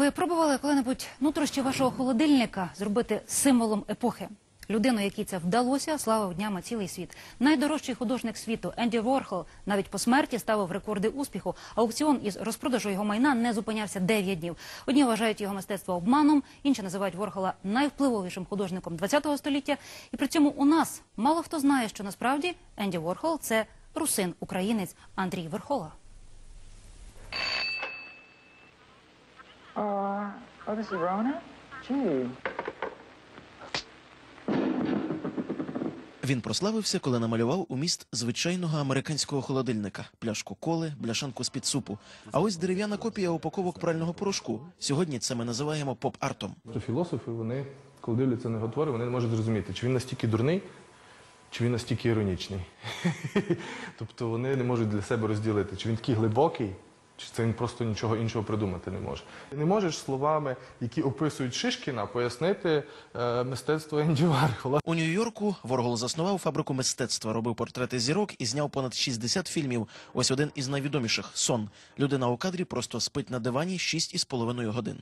Ви пробували коли-небудь нутрощі вашого холодильника зробити символом епохи? Людину, якій це вдалося, слава днями цілий світ. Найдорожчий художник світу Енді Ворхол навіть по смерті ставив рекорди успіху. Аукціон із розпродажу його майна не зупинявся 9 днів. Одні вважають його мистецтво обманом, інші називають Ворхола найвпливовішим художником ХХ століття. І при цьому у нас мало хто знає, що насправді Енді Ворхол це русин, українець Андрій Верхола. Uh, oh, this is Rona? Gee. Він прославився, коли намалював у міст звичайного американського холодильника, пляшку коли, бляшанку з-під супу. А ось дерев'яна копія упаковок прального порошку. Сьогодні це ми називаємо поп-артом. Філософи, вони, коли дивляться на його твори, вони не можуть зрозуміти, чи він настільки дурний, чи він настільки іронічний. тобто вони не можуть для себе розділити, чи він такий глибокий, чи це він просто нічого іншого придумати не може. Не можеш словами, які описують Шишкіна, пояснити е, мистецтво Енді Вархола. У Нью-Йорку Воргол заснував фабрику мистецтва, робив портрети зірок і зняв понад 60 фільмів. Ось один із найвідоміших сон. Людина у кадрі просто спить на дивані 6,5 годин.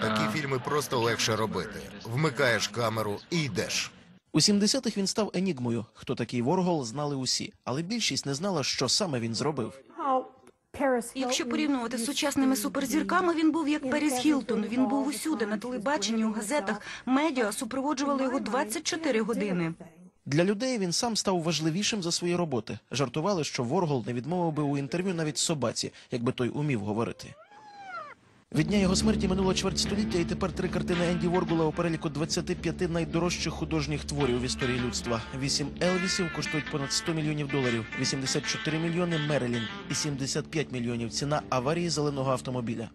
Такі фільми просто легше робити. Вмикаєш камеру і йдеш. У 70-х він став енігмою. Хто такий Воргол, знали усі, але більшість не знала, що саме він зробив. Якщо порівнювати з сучасними суперзірками, він був як Періс Хілтон. Він був усюди на телебаченні, у газетах, медіа супроводжували його 24 години. Для людей він сам став важливішим за свої роботи. Жартували, що Воргол не відмовив би у інтерв'ю навіть собаці, якби той умів говорити. Від дня його смерті минуло чверть століття, і тепер три картини Енді Воргула у переліку 25 найдорожчих художніх творів в історії людства. Вісім Елвісів коштують понад 100 мільйонів доларів, 84 мільйони Мерелін і 75 мільйонів ціна аварії зеленого автомобіля.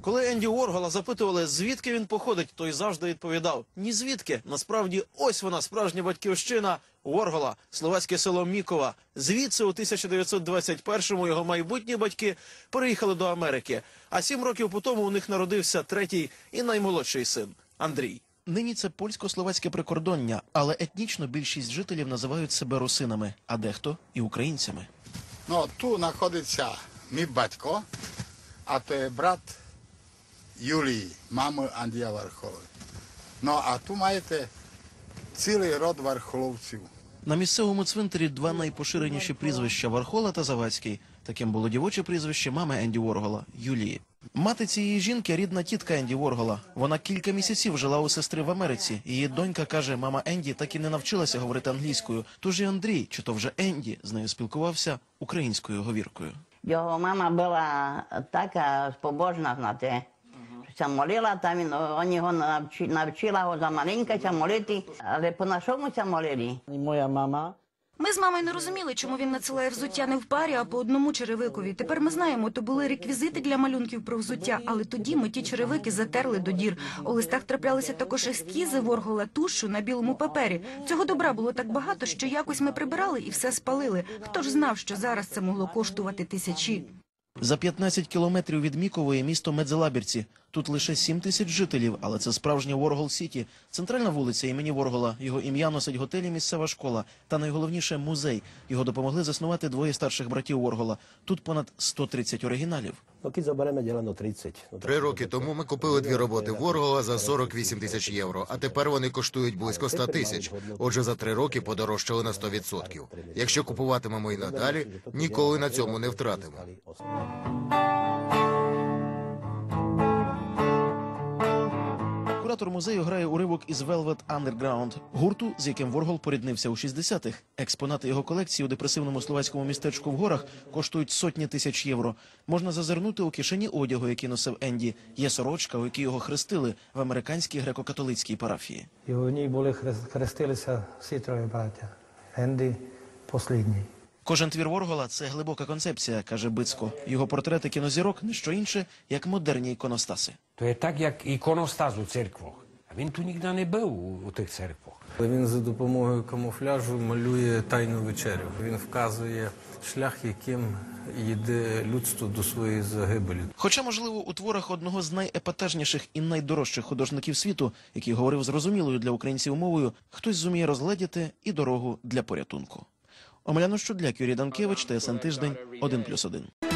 Коли Енді Уоргола запитували, звідки він походить, той завжди відповідав: ні звідки. Насправді, ось вона, справжня батьківщина Уоргола, словацьке село Мікова. Звідси у 1921-му його майбутні батьки переїхали до Америки. А сім років по тому у них народився третій і наймолодший син Андрій. Нині це польсько-словацьке прикордоння, але етнічно більшість жителів називають себе русинами, а дехто і українцями. No, tu знаходиться мій батько, а це брат Юлії, мами Андрія Вархоли. Ну, а тут маєте цілий род вархоловців. На місцевому цвинтарі два найпоширеніші прізвища Вархола та Завадський. Таким було дівоче прізвище мами Енді Воргола Юлії. Мати цієї жінки рідна тітка Енді Воргола. Вона кілька місяців жила у сестри в Америці. Її донька каже, мама Енді так і не навчилася говорити англійською. Тож і Андрій, чи то вже Енді, з нею спілкувався українською говіркою. Його мама була така побожна, знаєте. Ся молила, там він, он його навчи, навчила його за маленькася молити, але по-нашому ся молили. І моя мама Ми з мамою не розуміли, чому він надсилає взуття не в парі, а по одному черевикові. Тепер ми знаємо, то були реквізити для малюнків про взуття, але тоді ми ті черевики затерли до дір. У листах траплялися також ескізи Воргола тушу на білому папері. Цього добра було так багато, що якось ми прибирали і все спалили. Хто ж знав, що зараз це могло коштувати тисячі? За 15 кілометрів від Мікової місто Медзелабірці. Тут лише 7 тисяч жителів, але це справжня Воргол Сіті. Центральна вулиця імені Воргола. Його ім'я носить готелі місцева школа. Та найголовніше музей. Його допомогли заснувати двоє старших братів Воргола. Тут понад 130 оригіналів. Keď zoberieme deleno 30. Ну, Три роки тому ми купили дві роботи Воргола за 48 тисяч євро, а тепер вони коштують близько 100 тисяч. Отже, за три роки подорожчали на 100%. Якщо купуватимемо і надалі, ніколи на цьому не втратимо. Куратор музею грає уривок із Velvet Underground, гурту, з яким Воргол поріднився у 60-х. Експонати його колекції у депресивному словацькому містечку в горах коштують сотні тисяч євро. Можна зазирнути у кишені одягу, який носив Енді. Є сорочка, у якій його хрестили в американській греко-католицькій парафії. І у ній були хрест- хрестилися всі троє браття. Енді послідній. Кожен твір Воргола це глибока концепція, каже Бицько. Його портрети кінозірок не що інше, як модерні іконостаси. To je tak, jak ikonostas u cerkvoch. A він tu nigda не був у, у тих церквах. Він за допомогою камуфляжу малює тайну вечерю. Він вказує шлях, яким йде людство до своєї загибелі. Хоча, можливо, у творах одного з найепатажніших і найдорожчих художників світу, який говорив зрозумілою для українців мовою, хтось зуміє розгледіти і дорогу для порятунку. Омеляно Щудляк, Юрій Данкевич, ТСН Тиждень, 1+,1.